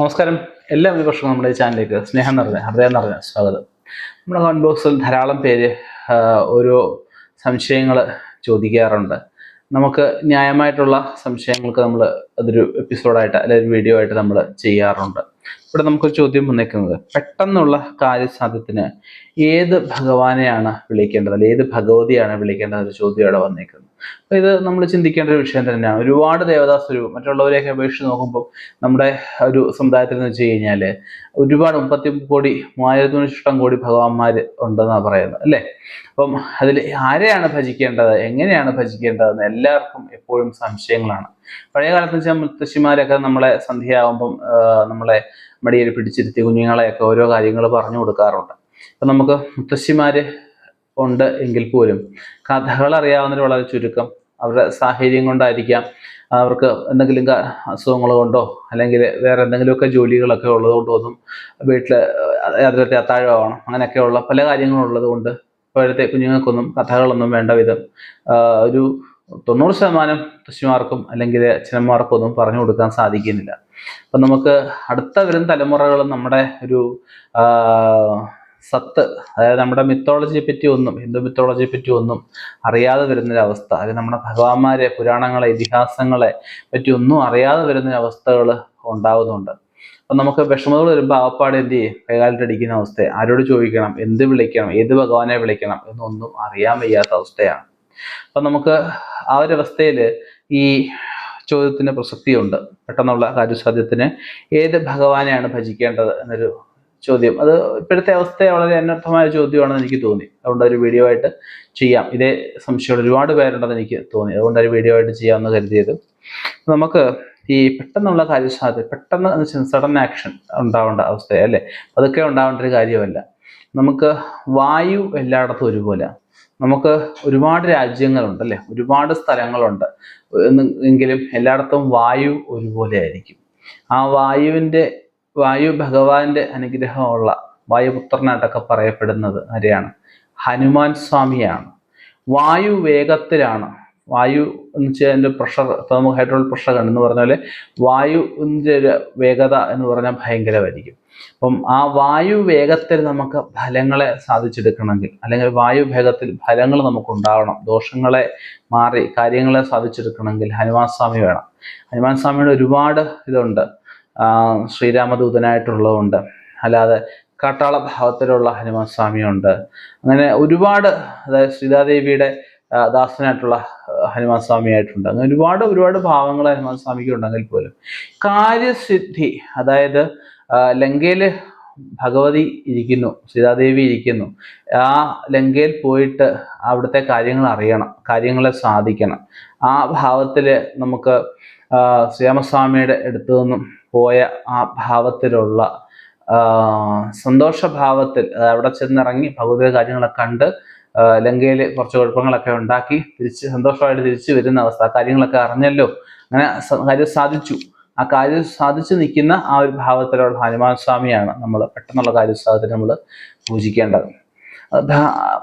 നമസ്കാരം. എല്ലാ വിപക്ഷവും നമ്മുടെ ചാനലിലേക്ക് സ്നേഹം നിറഞ്ഞ ഹൃദയം നിറഞ്ഞ സ്വാഗതം. നമ്മുടെ കമന്റ് ബോക്സിൽ ധാരാളം പേര് ഓരോ സംശയങ്ങൾ ചോദിക്കാറുണ്ട്. നമുക്ക് ന്യായമായിട്ടുള്ള സംശയങ്ങൾക്ക് നമ്മൾ അതൊരു എപ്പിസോഡായിട്ട് അല്ലെങ്കിൽ ഒരു വീഡിയോ ആയിട്ട് നമ്മൾ ചെയ്യാറുണ്ട്. ഇവിടെ നമുക്കൊരു ചോദ്യം വന്നേക്കുന്നത്. പെട്ടെന്നുള്ള കാര്യസാധ്യത്തിന് ഏത് ഭഗവാനെയാണ് വിളിക്കേണ്ടത്? അല്ലെങ്കിൽ ഏത് ഭഗവതിയാണ് വിളിക്കേണ്ടത് ഒരു ചോദ്യം ഇവിടെ വന്നേക്കുന്നത് അപ്പൊ ഇത് നമ്മൾ ചിന്തിക്കേണ്ട ഒരു വിഷയം തന്നെയാണ്. ഒരുപാട് ദേവതാ സ്വരൂപം മറ്റുള്ളവരെയൊക്കെ അപേക്ഷിച്ച് നോക്കുമ്പോൾ നമ്മുടെ ഒരു സമുദായത്തിൽ എന്ന് വെച്ച് കഴിഞ്ഞാൽ ഒരുപാട് മുപ്പത്തി കോടി മൂവായിരത്തി ഇഷ്ടം കോടി ഭഗവാന്മാർ ഉണ്ടെന്നാണ് പറയുന്നത് അല്ലേ? അപ്പം അതിൽ ആരെയാണ് ഭജിക്കേണ്ടത്? എങ്ങനെയാണ് ഭജിക്കേണ്ടതെന്ന് എല്ലാവർക്കും എപ്പോഴും സംശയങ്ങളാണ്. പഴയ കാലത്ത് വെച്ചാൽ മുത്തശ്ശിമാരൊക്കെ നമ്മളെ സന്ധ്യയാകുമ്പം നമ്മളെ മടിയിൽ പിടിച്ചിരുത്തി കുഞ്ഞുങ്ങളെയൊക്കെ ഓരോ കാര്യങ്ങൾ പറഞ്ഞു കൊടുക്കാറുണ്ട്. അപ്പം നമുക്ക് മുത്തശ്ശിമാർ ഉണ്ട് എങ്കിൽ പോലും കഥകൾ അറിയാവുന്നവർ വളരെ ചുരുക്കം. അവരുടെ സാഹചര്യം കൊണ്ടായിരിക്കാം അവർക്ക് എന്തെങ്കിലും അസുഖങ്ങൾ കൊണ്ടോ അല്ലെങ്കിൽ വേറെ എന്തെങ്കിലുമൊക്കെ ജോലികളൊക്കെ ഉള്ളത് കൊണ്ടൊന്നും വീട്ടിൽ അതിലത്തെ അത്താഴമാവണം അങ്ങനെയൊക്കെയുള്ള പല കാര്യങ്ങളും ഉള്ളത് കൊണ്ട് ഇപ്പോഴത്തെ കുഞ്ഞുങ്ങൾക്കൊന്നും കഥകളൊന്നും വേണ്ട വിധം ഒരു തൊണ്ണൂറ് ശതമാനം കൃഷിമാർക്കും അല്ലെങ്കിൽ അച്ഛനന്മാർക്കും ഒന്നും പറഞ്ഞു കൊടുക്കാൻ സാധിക്കുന്നില്ല. അപ്പം നമുക്ക് അടുത്ത വരും തലമുറകളും നമ്മുടെ ഒരു സത്ത് അതായത് നമ്മുടെ മിത്തോളജിയെ പറ്റി ഒന്നും ഹിന്ദു മിത്തോളജിയെ പറ്റി ഒന്നും അറിയാതെ വരുന്നൊരവസ്ഥ അതായത് നമ്മുടെ ഭഗവാന്മാരെ പുരാണങ്ങളെ ഇതിഹാസങ്ങളെ പറ്റി ഒന്നും അറിയാതെ വരുന്നൊരവസ്ഥകൾ ഉണ്ടാവുന്നുണ്ട്. അപ്പം നമുക്ക് വിഷമതകൾ വരുമ്പോൾ ആവപ്പാട് എന്ത് ചെയ്യും? കൈകാലിട്ടടിക്കുന്ന അവസ്ഥ ആരോട് ചോദിക്കണം? എന്ത് വിളിക്കണം? ഏത് ഭഗവാനെ വിളിക്കണം? എന്നൊന്നും അറിയാൻ വയ്യാത്ത അവസ്ഥയാണ്. അപ്പം നമുക്ക് ആ ഒരു അവസ്ഥയിൽ ഈ ചോദ്യത്തിന് പ്രസക്തിയുണ്ട്. പെട്ടെന്നുള്ള കാര്യസാധ്യത്തിന് ഏത് ഭഗവാനെയാണ് ഭജിക്കേണ്ടത് എന്നൊരു ചോദ്യം. അത് ഇപ്പോഴത്തെ അവസ്ഥ വളരെ അനർത്ഥമായ ചോദ്യമാണെന്ന് എനിക്ക് തോന്നി. അതുകൊണ്ട് ഒരു വീഡിയോ ആയിട്ട് ചെയ്യാം. ഇതേ സംശയം ഒരുപാട് പേരുണ്ടെന്ന് എനിക്ക് തോന്നി. അതുകൊണ്ട് ഒരു വീഡിയോ ആയിട്ട് ചെയ്യാമെന്ന് കരുതിയത്. നമുക്ക് ഈ പെട്ടെന്നുള്ള കാര്യസാധ്യത പെട്ടെന്ന് സഡൻ ആക്ഷൻ ഉണ്ടാവേണ്ട അവസ്ഥ അല്ലേ? അതൊക്കെ ഉണ്ടാവേണ്ട ഒരു കാര്യമല്ല. നമുക്ക് വായു എല്ലായിടത്തും ഒരുപോലെ നമുക്ക് ഒരുപാട് രാജ്യങ്ങളുണ്ട് അല്ലേ? ഒരുപാട് സ്ഥലങ്ങളുണ്ട്. എങ്കിലും എല്ലായിടത്തും വായു ഒരുപോലെ ആയിരിക്കും. ആ വായുവിന്റെ വായു ഭഗവാന്റെ അനുഗ്രഹമുള്ള വായുപുത്രനായിട്ടൊക്കെ പറയപ്പെടുന്നത് ആരെയാണ്? ഹനുമാൻ സ്വാമിയാണ്. വായു വേഗത്തിലാണ്. വായു എന്ന് വെച്ചാൽ അതിന്റെ പ്രഷർ തേർമോ ഹൈഡ്രോൾ പ്രഷർ എന്ന് പറഞ്ഞാൽ വായുവിന്റെ ഒരു വേഗത എന്ന് പറഞ്ഞാൽ ഭയങ്കരമായിരിക്കും. അപ്പം ആ വായു വേഗത്തിൽ നമുക്ക് ഫലങ്ങളെ സാധിച്ചെടുക്കണമെങ്കിൽ അല്ലെങ്കിൽ വായു വേഗത്തിൽ ഫലങ്ങൾ നമുക്ക് ഉണ്ടാവണം ദോഷങ്ങളെ മാറി കാര്യങ്ങളെ സാധിച്ചെടുക്കണമെങ്കിൽ ഹനുമാൻ സ്വാമി വേണം. ഹനുമാൻ സ്വാമിയുടെ ഒരുപാട് ഇതുണ്ട്. ശ്രീരാമദൂതനായിട്ടുള്ളതുണ്ട്. അല്ലാതെ കാട്ടാള ഭാവത്തിലുള്ള ഹനുമാൻ സ്വാമിയുണ്ട്. അങ്ങനെ ഒരുപാട് അതായത് സീതാദേവിയുടെ ദാസനായിട്ടുള്ള ഹനുമാൻ സ്വാമിയായിട്ടുണ്ട് അങ്ങനെ ഒരുപാട് ഒരുപാട് ഭാവങ്ങൾ ഹനുമാൻ സ്വാമിക്ക് ഉണ്ടെങ്കിൽ പോലും. കാര്യസിദ്ധി അതായത് ലങ്കയിൽ ഭഗവതി ഇരിക്കുന്നു സീതാദേവി ഇരിക്കുന്നു. ആ ലങ്കയിൽ പോയിട്ട് അവിടുത്തെ കാര്യങ്ങൾ അറിയണം കാര്യങ്ങളെ സാധിക്കണം. ആ ഭാവത്തിൽ നമുക്ക് ശ്രീരാമസ്വാമിയുടെ അടുത്തു നിന്നും പോയ ആ ഭാവത്തിലുള്ള സന്തോഷഭാവത്തിൽ അവിടെ ചെന്നിറങ്ങി ഭഗവതിയുടെ കാര്യങ്ങളെ കണ്ട് ലങ്കയിൽ കുറച്ച് കുഴപ്പങ്ങളൊക്കെ ഉണ്ടാക്കി തിരിച്ച് സന്തോഷമായിട്ട് തിരിച്ചു വരുന്ന അവസ്ഥ. കാര്യങ്ങളൊക്കെ അറിഞ്ഞല്ലോ. അങ്ങനെ കാര്യം സാധിച്ചു. ആ കാര്യം സാധിച്ചു നിൽക്കുന്ന ആ ഒരു ഭാവത്തിലുള്ള ഹനുമാൻ സ്വാമിയാണ് നമ്മൾ പെട്ടെന്നുള്ള കാര്യസാധത്തിന് നമ്മൾ പൂജിക്കേണ്ടത്.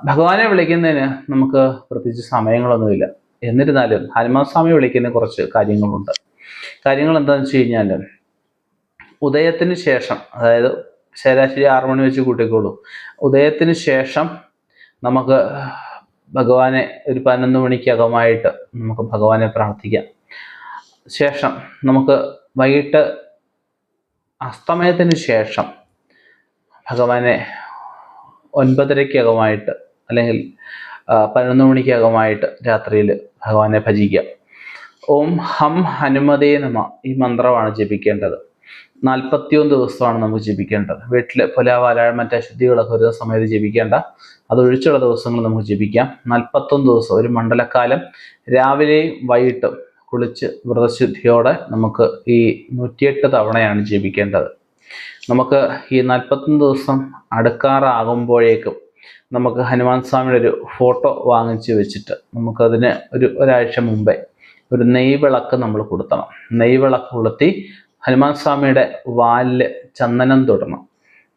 ഭഗവാനെ വിളിക്കുന്നതിന് നമുക്ക് പ്രത്യേകിച്ച് സമയങ്ങളൊന്നുമില്ല. എന്നിരുന്നാലും ഹനുമാൻ സ്വാമി വിളിക്കുന്ന കുറച്ച് കാര്യങ്ങളുണ്ട്. കാര്യങ്ങൾ എന്താണെന്ന് വെച്ച് കഴിഞ്ഞാൽ ഉദയത്തിന് ശേഷം അതായത് ശരാശരി ആറു മണി വെച്ച് കൂട്ടിക്കോളൂ. ഉദയത്തിന് ശേഷം നമുക്ക് ഭഗവാനെ ഒരു പതിനൊന്ന് മണിക്കകമായിട്ട് നമുക്ക് ഭഗവാനെ പ്രാർത്ഥിക്കാം. ശേഷം നമുക്ക് വൈകിട്ട് അസ്തമയത്തിന് ശേഷം ഭഗവാനെ ഒൻപതരയ്ക്കകമായിട്ട് അല്ലെങ്കിൽ പതിനൊന്ന് മണിക്കകമായിട്ട് രാത്രിയിൽ ഭഗവാനെ ഭജിക്കാം. ഓം ഹം ഹനുമതേ നമ ഈ മന്ത്രമാണ് ജപിക്കേണ്ടത്. നാൽപ്പത്തിയൊന്ന് ദിവസമാണ് നമുക്ക് ജപിക്കേണ്ടത്. വീട്ടിലെ പുല വാലാഴ മറ്റ് അശുദ്ധികളൊക്കെ ഒരു സമയത്ത് ജപിക്കേണ്ട. അതൊഴിച്ചുള്ള ദിവസങ്ങൾ നമുക്ക് ജപിക്കാം. നാൽപ്പത്തൊന്ന് ദിവസം ഒരു മണ്ഡലക്കാലം. രാവിലെയും വൈകിട്ടും കുളിച്ച് വ്രതശുദ്ധിയോടെ നമുക്ക് ഈ നൂറ്റിയെട്ട് തവണയാണ് ജപിക്കേണ്ടത്. നമുക്ക് ഈ നാൽപ്പത്തൊന്ന് ദിവസം അടുക്കാറാകുമ്പോഴേക്കും നമുക്ക് ഹനുമാൻ സ്വാമിയുടെ ഒരു ഫോട്ടോ വാങ്ങിച്ച് വെച്ചിട്ട് നമുക്കതിന് ഒരു ഒരാഴ്ച മുമ്പേ ഒരു നെയ്വിളക്ക് നമ്മൾ കൊടുത്തണം നെയ്വിളക്ക് കൊളുത്തി ഹനുമാൻ സ്വാമിയുടെ വാലിൽ ചന്ദനം തൊടണം.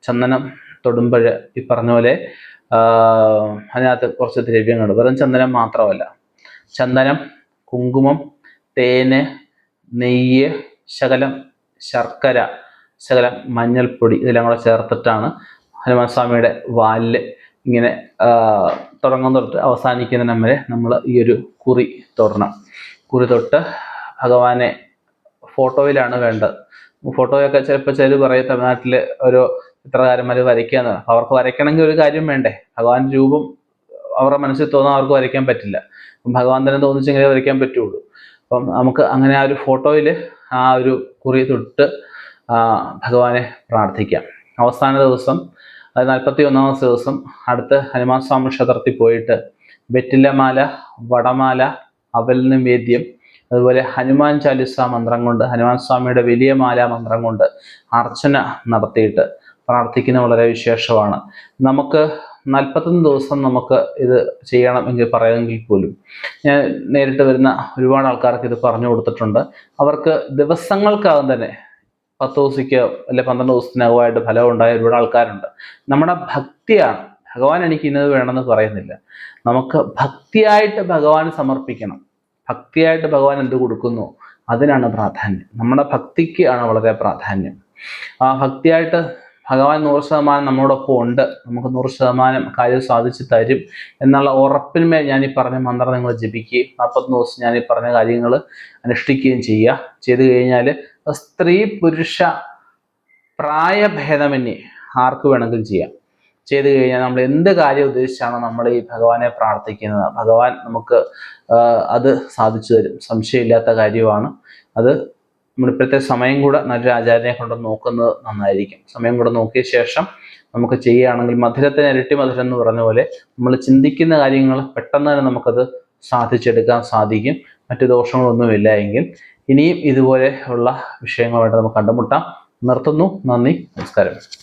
ചന്ദനം തൊടുമ്പോൾ ഈ പറഞ്ഞ പോലെ അതിനകത്ത് കുറച്ച് ദ്രവ്യങ്ങൾ വെറും ചന്ദനം മാത്രമല്ല. ചന്ദനം കുങ്കുമം തേന് നെയ്യ് ശകലം ശർക്കര ശകലം മഞ്ഞൾപ്പൊടി ഇതെല്ലാം കൂടെ ചേർത്തിട്ടാണ് ഹനുമാൻ സ്വാമിയുടെ വാലിൽ ഇങ്ങനെ തുടങ്ങുന്ന തൊട്ട് അവസാനിക്കുന്നതിന് വരെ നമ്മൾ ഈ ഒരു കുറി തൊടണം. കുറി തൊട്ട് ഭഗവാനെ ഫോട്ടോയിലാണ് വേണ്ടത്. ഫോട്ടോയൊക്കെ ചിലപ്പോൾ ചിലർ പറയും തമിഴ്നാട്ടിൽ ഒരു ചിത്രകാരന്മാർ അപ്പോൾ അവർക്ക് വരയ്ക്കണമെങ്കിൽ ഒരു കാര്യം വേണ്ടേ? ഭഗവാന്റെ രൂപം അവരുടെ മനസ്സിൽ തോന്നാൻ അവർക്ക് വരയ്ക്കാൻ പറ്റില്ല. ഭഗവാൻ തന്നെ തോന്നിച്ചെങ്കിലേ വരയ്ക്കാൻ പറ്റുള്ളൂ. അപ്പം നമുക്ക് അങ്ങനെ ആ ഒരു ഫോട്ടോയിൽ ആ ഒരു കുറി തൊട്ട് ഭഗവാനെ പ്രാർത്ഥിക്കാം. അവസാന ദിവസം അത് നാൽപ്പത്തി ഒന്നാമത്തെ ദിവസം അടുത്ത് ഹനുമാൻ സ്വാമി ക്ഷേത്രത്തിൽ പോയിട്ട് വെറ്റിലമാല വടമാല അവലിന് നിവേദ്യം അതുപോലെ ഹനുമാൻ ചാലിസ മന്ത്രം കൊണ്ട് ഹനുമാൻ സ്വാമിയുടെ വലിയ മാല മന്ത്രം കൊണ്ട് അർച്ചന നടത്തിയിട്ട് പ്രാർത്ഥിക്കുന്ന വളരെ വിശേഷമാണ്. നമുക്ക് നാൽപ്പത്തൊന്ന് ദിവസം നമുക്ക് ഇത് ചെയ്യണം എങ്കിൽ പറയുമെങ്കിൽ പോലും. ഞാൻ നേരിട്ട് വരുന്ന ഒരുപാട് ആൾക്കാർക്ക് ഇത് പറഞ്ഞു കൊടുത്തിട്ടുണ്ട്. അവർക്ക് ദിവസങ്ങൾക്കകം തന്നെ പത്ത് ദിവസത്തേക്കോ അല്ലെ പന്ത്രണ്ട് ദിവസത്തിനകമായിട്ട് ഫലം ഉണ്ടായ ഒരുപാട് ആൾക്കാരുണ്ട്. നമ്മുടെ ഭക്തിയാണ്. ഭഗവാൻ എനിക്ക് ഇന്നത് വേണമെന്ന് പറയുന്നില്ല. നമുക്ക് ഭക്തിയായിട്ട് ഭഗവാൻ സമർപ്പിക്കണം. ഭക്തിയായിട്ട് ഭഗവാൻ എന്ത് കൊടുക്കുന്നു? അതിനാണ് പ്രാധാന്യം. നമ്മുടെ ഭക്തിക്ക് ആണ് വളരെ പ്രാധാന്യം. ആ ഭക്തിയായിട്ട് ഭഗവാൻ നൂറ് ശതമാനം നമ്മോടൊപ്പം ഉണ്ട്. നമുക്ക് നൂറ് ശതമാനം കാര്യം സാധിച്ചു തരും എന്നുള്ള ഉറപ്പിന്മേൽ ഞാൻ ഈ പറഞ്ഞ മന്ത്രം നിങ്ങൾ ജപിക്കുകയും നാൽപ്പത്തൊന്ന് ദിവസം ഞാൻ ഈ പറഞ്ഞ കാര്യങ്ങൾ അനുഷ്ഠിക്കുകയും ചെയ്യുക. ചെയ്തു കഴിഞ്ഞാൽ സ്ത്രീ പുരുഷ പ്രായഭേദമന്യേ ആർക്ക് വേണമെങ്കിലും ചെയ്യാം. ചെയ്തു കഴിഞ്ഞാൽ നമ്മൾ എന്ത് കാര്യം ഉദ്ദേശിച്ചാണ് നമ്മൾ ഈ ഭഗവാനെ പ്രാർത്ഥിക്കുന്നത്. ഭഗവാൻ നമുക്ക് അത് സാധിച്ചു തരും. സംശയമില്ലാത്ത കാര്യമാണ്. അത് നമ്മളിപ്പോഴത്തെ സമയം കൂടെ നല്ലൊരു ആചാര്യനെ കൊണ്ട് നോക്കുന്നത് നന്നായിരിക്കും. സമയം കൂടെ നോക്കിയ ശേഷം നമുക്ക് ചെയ്യുകയാണെങ്കിൽ മധുരത്തിന് ഇരട്ടി മധുരം എന്ന് പറഞ്ഞ പോലെ നമ്മൾ ചിന്തിക്കുന്ന കാര്യങ്ങൾ പെട്ടെന്ന് തന്നെ നമുക്കത് സാധിച്ചെടുക്കാൻ സാധിക്കും. മറ്റു ദോഷങ്ങളൊന്നുമില്ല എങ്കിൽ ഇനിയും ഇതുപോലെ ഉള്ള വിഷയങ്ങളുമായിട്ട് നമുക്ക് കണ്ടുമുട്ടാം. നിർത്തുന്നു. നന്ദി. നമസ്കാരം.